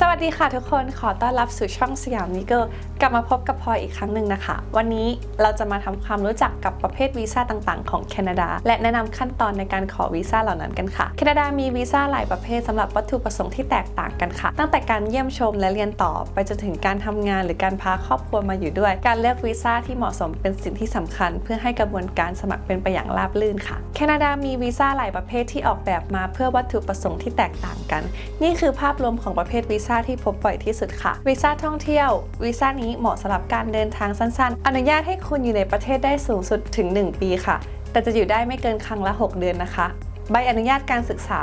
สวัสดีค่ะทุกคนขอต้อนรับสู่ช่องสยามนิเกิลกลับมาพบกับพลอยอีกครั้งหนึ่งนะคะ วันนี้เราจะมาทำความรู้จักกับประเภทวีซ่าต่างๆ ของแคนาดา และแนะนำขั้นตอนในการขอวีซ่าเหล่านั้นกันค่ะ แคนาดามีวีซ่าหลายประเภทสำหรับวัตถุประสงค์ที่แตกต่างกันค่ะ ตั้งแต่การเยี่ยมชมและเรียนต่อไปจนถึงการทำงานหรือการพาครอบครัวมาอยู่ด้วย การเลือกวีซ่าที่เหมาะสมเป็นสิ่งที่สำคัญ เพื่อให้กระบวนการสมัครเป็นไปอย่างราบรื่นค่ะ แคนาดามีวีซ่าหลายประเภทที่ออกแบบมาเพื่อวัตถุประสงค์ที่แตกต่างกัน นี่คือภาพรวมของประเภทวีซ่าที่พบบ่อยที่สุดค่ะวีซ่าท่องเที่ยววีซ่านี้เหมาะสำหรับการเดินทางสั้นๆ อนุญาตให้คุณอยู่ในประเทศได้สูงสุดถึง 1 ปีค่ะ แต่จะอยู่ได้ไม่เกินครั้งละ 6 เดือนนะคะ ใบอนุญาตการศึกษา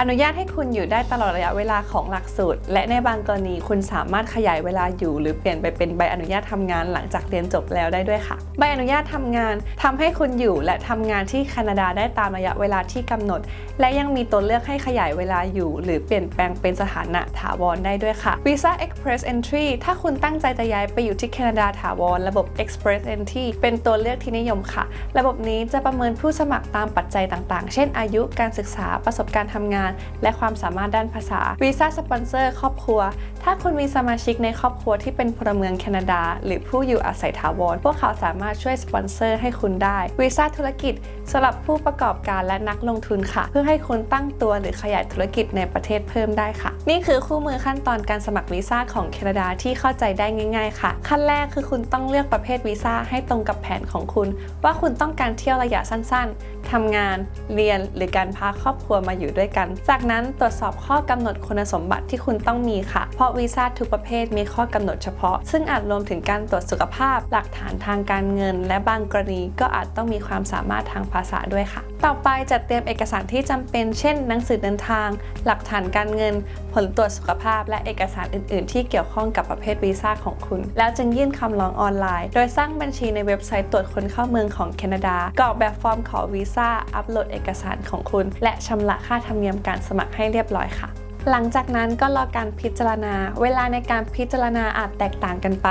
อนุญาตให้คุณอยู่ได้ตลอดระยะเวลาของหลักสูตร และในบางกรณีคุณสามารถขยายเวลาอยู่ หรือเปลี่ยนไปเป็นใบอนุญาตทำงานหลังจากเรียนจบแล้วได้ด้วยค่ะ ใบอนุญาตทำงานทำให้คุณอยู่และทำงานที่แคนาดาได้ตามระยะเวลาที่กำหนด และยังมีตัวเลือกให้ขยายเวลาอยู่ หรือเปลี่ยนแปลงเป็นสถานะถาวรได้ด้วยค่ะ Visa Express Entry ถ้าคุณตั้งใจจะย้ายไปอยู่ที่แคนาดาถาวรระบบ Express Entry เป็นตัวเลือกที่นิยมค่ะ ระบบนี้จะประเมินผู้สมัครตามปัจจัยต่าง ๆ เช่นอายุการศึกษาประสบการณ์ทำงาน และความสามารถด้านภาษา Visa Sponsor ครอบครัว ถ้าคุณมีสมาชิกในครอบครัวที่เป็นพลเมืองแคนาดา หรือผู้อยู่อาศัยถาวรพวกเขาสามารถช่วยสปอนเซอร์ให้คุณได้วีซ่าธุรกิจสำหรับผู้ประกอบการและนักลงทุนค่ะ เพื่อให้คุณตั้งตัวหรือขยายธุรกิจในประเทศเพิ่มได้ค่ะ นี่คือคู่มือขั้นตอนการสมัครวีซ่าของแคนาดาที่เข้าใจได้ง่าย ๆ ค่ะ ขั้นแรกคือคุณต้องเลือกประเภทวีซ่าให้ตรงกับแผนของคุณ ว่าคุณต้องการเที่ยวระยะสั้นๆทำงาน เรียนหรือการพาครอบครัวมาอยู่ด้วยกัน จากนั้นตรวจสอบข้อกำหนดคุณสมบัติที่คุณต้องมีค่ะ เพราะวีซ่าทุกประเภทมีข้อกำหนดเฉพาะ ซึ่งอาจรวมถึงการตรวจสุขภาพ หลักฐานทางการเงิน และบางกรณีก็อาจต้องมีความสามารถทางภาษาด้วยค่ะ ต่อไปจัดเตรียมเอกสารที่จำเป็น เช่น หนังสือเดินทาง หลักฐานการเงิน ผลตรวจสุขภาพ และเอกสารอื่น ๆ ที่เกี่ยวข้องกับประเภทวีซ่าของคุณ แล้วจึงยื่นคำร้องออนไลน์ โดยสร้างบัญชีในเว็บไซต์ตรวจคนเข้าเมืองของแคนาดากรอกแบบฟอร์มขอวีซ่าอัปโหลดเอกสารของของคุณ และชำระค่าธรรมเนียมการสมัครให้เรียบร้อยค่ะ หลังจากนั้นก็รอการพิจารณา เวลาในการพิจารณาอาจแตกต่างกันไป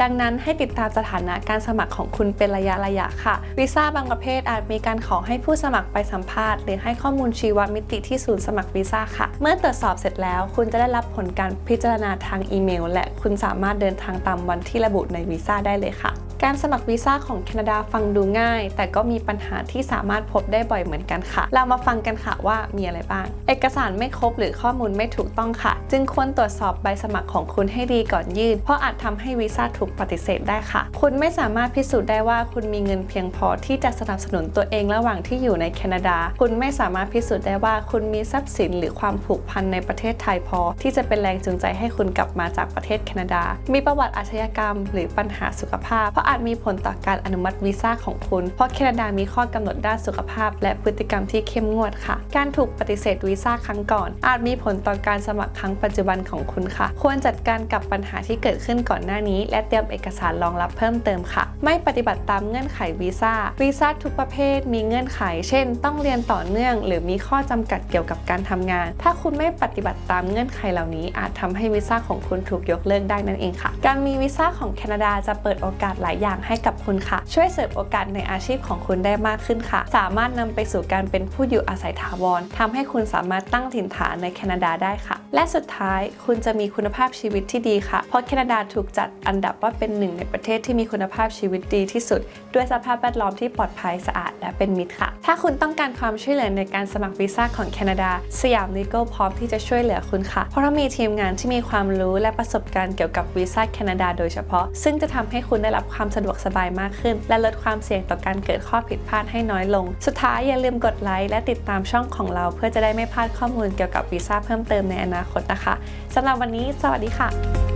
ดังนั้นให้ติดตามสถานะการสมัครของคุณเป็นระยะระยะค่ะ วีซ่าบางประเภทอาจมีการขอให้ผู้สมัครไปสัมภาษณ์ หรือให้ข้อมูลชีวมิติที่ศูนย์สมัครวีซ่าค่ะ เมื่อตรวจสอบเสร็จแล้ว คุณจะได้รับผลการพิจารณาทางอีเมล และคุณสามารถเดินทางตามวันที่ระบุในวีซ่าได้เลยค่ะ การสมัครวีซ่าของแคนาดาฟังดูง่าย แต่ก็มีปัญหาที่สามารถพบได้บ่อยเหมือนกันค่ะ เรามาฟังกันค่ะว่ามีอะไรบ้าง เอกสารไม่ครบหรือข้อมูลไม่ถูกต้องค่ะ จึงควรตรวจสอบใบสมัครของคุณให้ดีก่อนยื่น เพราะอาจทำให้วีซ่าถูกปฏิเสธได้ค่ะ คุณไม่สามารถพิสูจน์ได้ว่าคุณมีเงินเพียงพอที่จะสนับสนุนตัวเองระหว่างที่อยู่ในแคนาดา คุณไม่สามารถพิสูจน์ได้ว่าคุณมีทรัพย์สิน หรือความผูกพันในประเทศไทยพอ ที่จะเป็นแรงจูงใจให้คุณกลับมาจากประเทศแคนาดา มีประวัติอาชญากรรม หรือปัญหาสุขภาพเพราะอาจมีผลต่อการอนุมัติวีซ่าของคุณ เพราะแคนาดามีข้อกำหนดด้านสุขภาพ และพฤติกรรมที่เข้มงวดค่ะ การถูกปฏิเสธวีซ่าครั้งก่อน อาจมีผลต่อการสมัครครั้งปัจจุบันของคุณค่ะ ควรจัดการกับปัญหาที่เกิดขึ้นก่อนหน้านี้ และเตรียมเอกสารรองรับเพิ่มเติมค่ะ ไม่ปฏิบัติตามเงื่อนไขวีซ่า วีซ่าทุกประเภท มีเงื่อนไข เช่น ต้องเรียนต่อเนื่อง หรือมีข้อจำกัดเกี่ยวกับการทำงาน ถ้าคุณไม่ปฏิบัติตามเงื่อนไขเหล่านี้ อาจทำให้วีซ่าของคุณถูกยกเลิกได้นั่นเองค่ะ การมีวีซ่าของแคนาดาจะเปิดโอกาสหลายอย่างให้กับคุณค่ะ ช่วยเสริมโอกาสในอาชีพของคุณได้มากขึ้นค่ะ สามารถนำไปสู่การเป็นผู้อยู่อาศัยถาวรทำให้คุณสามารถตั้งถิ่นฐานในแคนาดาได้ค่ะ และสุดท้ายคุณจะมีคุณภาพชีวิตที่ดีค่ะ เพราะแคนาดาถูกจัดอันดับว่าเป็นหนึ่งในประเทศที่มีคุณภาพชีวิตดีที่สุด ด้วยสภาพแวดล้อมที่ปลอดภัยสะอาดและเป็นมิตรค่ะ ถ้าคุณต้องการความช่วยเหลือในการสมัครวีซ่าของแคนาดา สยามลีโก้พร้อมที่จะช่วยเหลือคุณค่ะ เพราะเรามีทีมงานที่มีความรู้และประสบการณ์เกี่ยวกับวีซ่าแคนาดาโดยเฉพาะ ซึ่งจะทำให้คุณได้รับความสะดวกสบายมากขึ้น และลดความเสี่ยงต่อการเกิดข้อผิดพลาดให้น้อยลง สุดท้ายอย่าลืมกดไลค์และติดตามช่องของเรา เพื่อจะได้ไม่พลาดข้อมูลเกี่ยวกับวีซ่าเพิ่มเติมในอนาคตนะคะสำหรับวันนี้ สวัสดีค่ะ